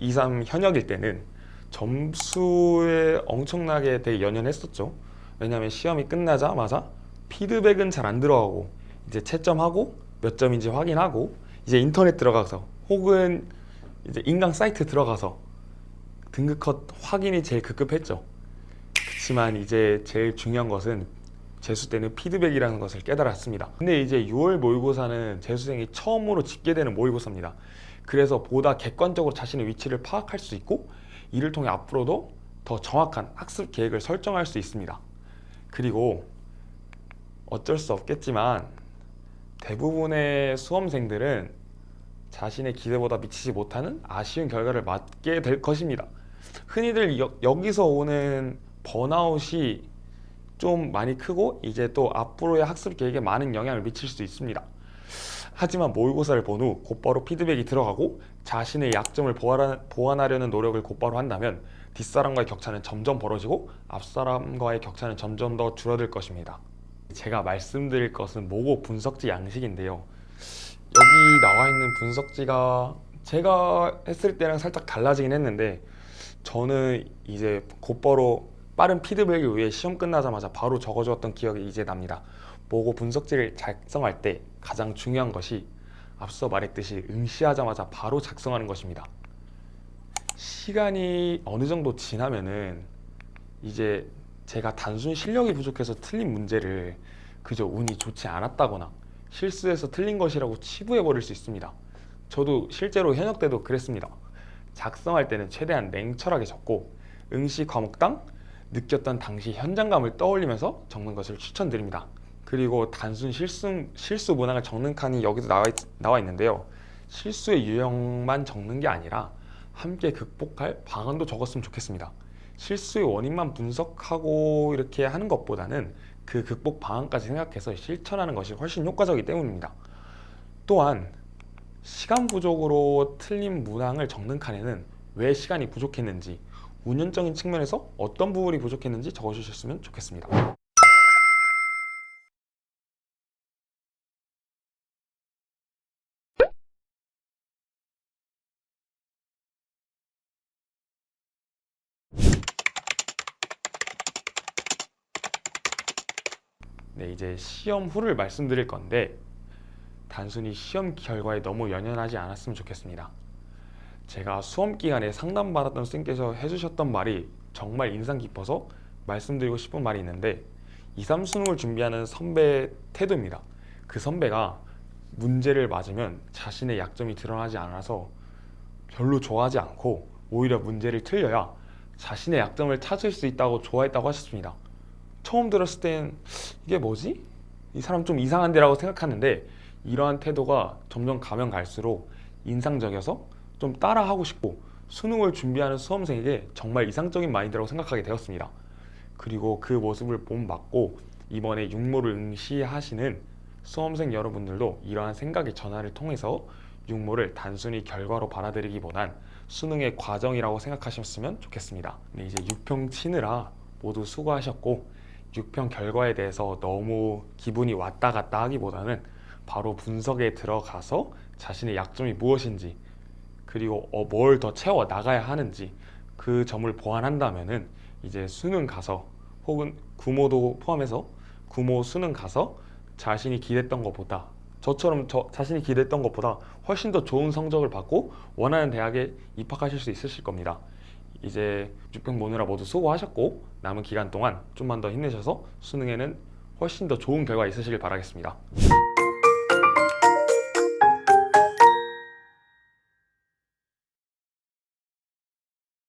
2, 3 현역일 때는 점수에 엄청나게 되게 연연했었죠. 왜냐하면 시험이 끝나자마자 피드백은 잘 안 들어가고 이제 채점하고 몇 점인지 확인하고 이제 인터넷 들어가서 혹은 이제 인강 사이트 들어가서 등급 컷 확인이 제일 급급했죠. 그렇지만 이제 제일 중요한 것은 재수 때는 피드백이라는 것을 깨달았습니다. 근데 이제 6월 모의고사는 재수생이 처음으로 집계되는 모의고사입니다. 그래서 보다 객관적으로 자신의 위치를 파악할 수 있고 이를 통해 앞으로도 더 정확한 학습 계획을 설정할 수 있습니다. 그리고 어쩔 수 없겠지만 대부분의 수험생들은 자신의 기대보다 미치지 못하는 아쉬운 결과를 맞게 될 것입니다. 흔히들 여, 여기서 오는 번아웃이 좀 많이 크고 이제 또 앞으로의 학습 계획에 많은 영향을 미칠 수 있습니다. 하지만 모의고사를 본 후 곧바로 피드백이 들어가고 자신의 약점을 보완하, 보완하려는 노력을 곧바로 한다면 뒷사람과의 격차는 점점 벌어지고 앞사람과의 격차는 점점 더 줄어들 것입니다. 제가 말씀드릴 것은 모고 분석지 양식인데요. 여기 나와 있는 분석지가 제가 했을 때랑 살짝 달라지긴 했는데 저는 이제 곧바로 빠른 피드백을 위해 시험 끝나자마자 바로 적어주었던 기억이 이제 납니다. 모고 분석지를 작성할 때 가장 중요한 것이 앞서 말했듯이 응시하자마자 바로 작성하는 것입니다. 시간이 어느 정도 지나면은 이제 제가 단순 실력이 부족해서 틀린 문제를 그저 운이 좋지 않았다거나 실수해서 틀린 것이라고 치부해 버릴 수 있습니다. 저도 실제로 현역 때도 그랬습니다. 작성할 때는 최대한 냉철하게 적고 응시 과목당 느꼈던 당시 현장감을 떠올리면서 적는 것을 추천드립니다. 그리고 단순 실수 실수 문항을 적는 칸이 여기도 나와, 있, 나와 있는데요. 실수의 유형만 적는 게 아니라 함께 극복할 방안도 적었으면 좋겠습니다. 실수의 원인만 분석하고 이렇게 하는 것보다는 그 극복 방안까지 생각해서 실천하는 것이 훨씬 효과적이기 때문입니다. 또한 시간 부족으로 틀린 문항을 적는 칸에는 왜 시간이 부족했는지 운영적인 측면에서 어떤 부분이 부족했는지 적어주셨으면 좋겠습니다. 네, 이제 시험 후를 말씀드릴 건데 단순히 시험 결과에 너무 연연하지 않았으면 좋겠습니다. 제가 수험 기간에 상담받았던 쌤께서 해주셨던 말이 정말 인상 깊어서 말씀드리고 싶은 말이 있는데 2, 3 수능을 준비하는 선배 태도입니다. 그 선배가 문제를 맞으면 자신의 약점이 드러나지 않아서 별로 좋아하지 않고 오히려 문제를 틀려야 자신의 약점을 찾을 수 있다고 좋아했다고 하셨습니다. 처음 들었을 땐 이게 뭐지? 이 사람 좀 이상한데라고 생각하는데 이러한 태도가 점점 가면 갈수록 인상적이어서 좀 따라하고 싶고 수능을 준비하는 수험생에게 정말 이상적인 마인드라고 생각하게 되었습니다. 그리고 그 모습을 본받고 이번에 육모를 응시하시는 수험생 여러분들도 이러한 생각의 전환을 통해서 육모를 단순히 결과로 받아들이기보단 수능의 과정이라고 생각하셨으면 좋겠습니다. 네, 이제 6평 치느라 모두 수고하셨고 6평 결과에 대해서 너무 기분이 왔다 갔다 하기보다는 바로 분석에 들어가서 자신의 약점이 무엇인지 그리고 어, 뭘 더 채워 나가야 하는지 그 점을 보완한다면은 이제 수능 가서 혹은 구모도 포함해서 구모 수능 가서 자신이 기대했던 것보다 저처럼 저 자신이 기대했던 것보다 훨씬 더 좋은 성적을 받고 원하는 대학에 입학하실 수 있으실 겁니다. 이제 6평 모느라 모두 수고하셨고 남은 기간 동안 좀만 더 힘내셔서 수능에는 훨씬 더 좋은 결과 있으시길 바라겠습니다.